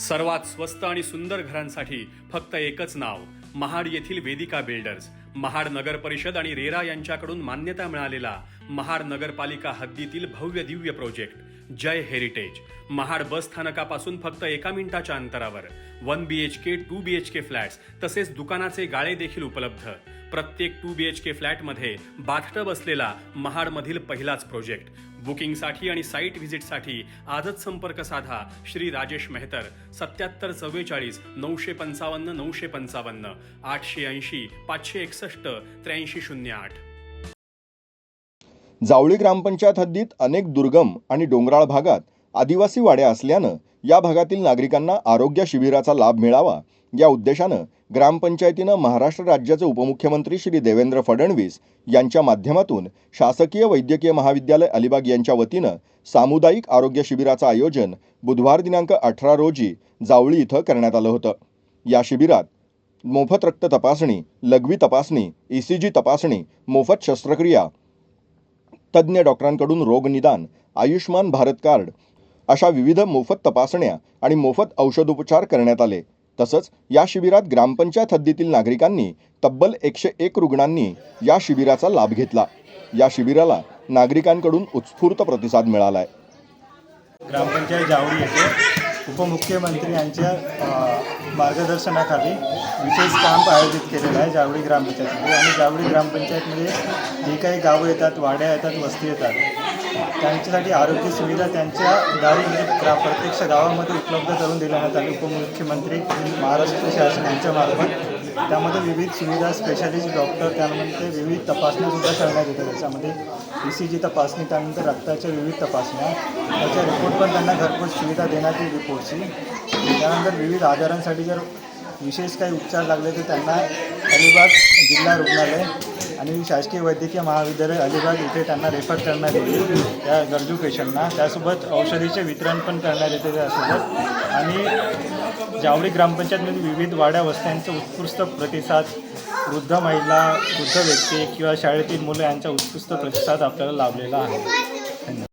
सर्वात स्वस्त आणि सुंदर घरांसाठी फक्त एकच नाव महाड येथील वेदिका बिल्डर्स. महाड नगर परिषद आणि रेरा यांच्याकडून मान्यता मिळालेला महाड नगरपालिका हद्दीतील भव्य Divya project Jai heritage Mahad bus स्थानकापासून फक्त एका मिनिटाच्या अंतरावर. One B H K two B H K flats तसेच दुकानाचे गाळे देखील उपलब्ध. प्रत्येक टू बी एच के फ्लॅटमध्ये बाथटब असलेला महाडमधील पहिलाच प्रोजेक्ट बुकिंगसाठी आणि साईट व्हिजिटसाठी आजच संपर्क साधा श्री राजेश मेहतर. सत्याहत्तर चव्वेचाळीस नऊशे पंचावन्न नऊशे पंचावन्न आठशे ऐंशी पाचशे एकसष्ट त्र्याऐंशी शून्य आठ. जावळी ग्रामपंचायत हद्दीत अनेक दुर्गम आणि डोंगराळ भागात आदिवासी वाड्या असल्यानं या भागातील नागरिकांना आरोग्य शिबिराचा लाभ मिळावा या उद्देशानं ग्रामपंचायतीनं महाराष्ट्र राज्याचे उपमुख्यमंत्री श्री देवेंद्र फडणवीस यांच्या माध्यमातून शासकीय वैद्यकीय महाविद्यालय अलिबाग यांच्या वतीनं सामुदायिक आरोग्य शिबिराचं आयोजन बुधवार दिनांक अठरा रोजी जावळी इथं करण्यात आलं होतं. या शिबिरात मोफत रक्त तपासणी लघवी तपासणी ई सी जी तपासणी मोफत शस्त्रक्रिया तज्ज्ञ डॉक्टरांकडून रोगनिदान आयुष्मान भारत कार्ड अशा विविध मोफत तपासण्या आणि मोफत औषधोपचार करण्यात आले. तसंच या शिबिरात ग्रामपंचायत हद्दीतील नागरिकांनी तब्बल एकशे एक रुग्णांनी या शिबिराचा लाभ घेतला. या शिबिराला नागरिकांकडून उत्स्फूर्त प्रतिसाद मिळाला आहे ग्रामपंचायत जावळी येथे उपमुख्यमंत्री यांच्या मार्गदर्शनाखाली विशेष कॅम्प आयोजित केलेलं आहे जावळी ग्रामपंचायतमध्ये आणि जावळी ग्रामपंचायतमध्ये जी काही गावं येतात वाड्या येतात वस्ती येतात त्यांच्यासाठी आरोग्य सुविधा त्यांच्या गावी म्हणजे ग्रा प्रत्यक्ष गावामध्ये उपलब्ध करून देण्यात आली उपमुख्यमंत्री महाराष्ट्र शासन यांच्यामार्फत त्यामध्ये विविध सुविधा स्पेशालिस्ट डॉक्टर त्यानंतर विविध तपासण्यासुद्धा करण्यात येतात. त्याच्यामध्ये ई सी जी तपासणी त्यानंतर रक्ताच्या विविध तपासण्या. त्याच्या रिपोर्ट पण त्यांना घरपोच सुविधा देण्यात येईल रिपोर्टची त्यानंतर विविध आजारांसाठी जर विशेष काही उपचार लागले तर त्यांना अलिबाग जिल्हा रुग्णालय आणि शासकीय वैद्यकीय महाविद्यालय अलिबाग इथे त्यांना रेफर करण्यात येते त्या गरजू पेशंटना. त्यासोबत औषधीचे वितरण पण करण्यात येते त्यासोबत. आणि जावळी ग्रामपंचायतमध्ये विविध वाड्या वस्त्यांचा उत्कृष्ट प्रतिसाद वृद्ध महिला वृद्ध व्यक्ती किंवा शाळेतील मुलं यांचा उत्कृष्ट प्रतिसाद आपल्याला लाभलेला आहे.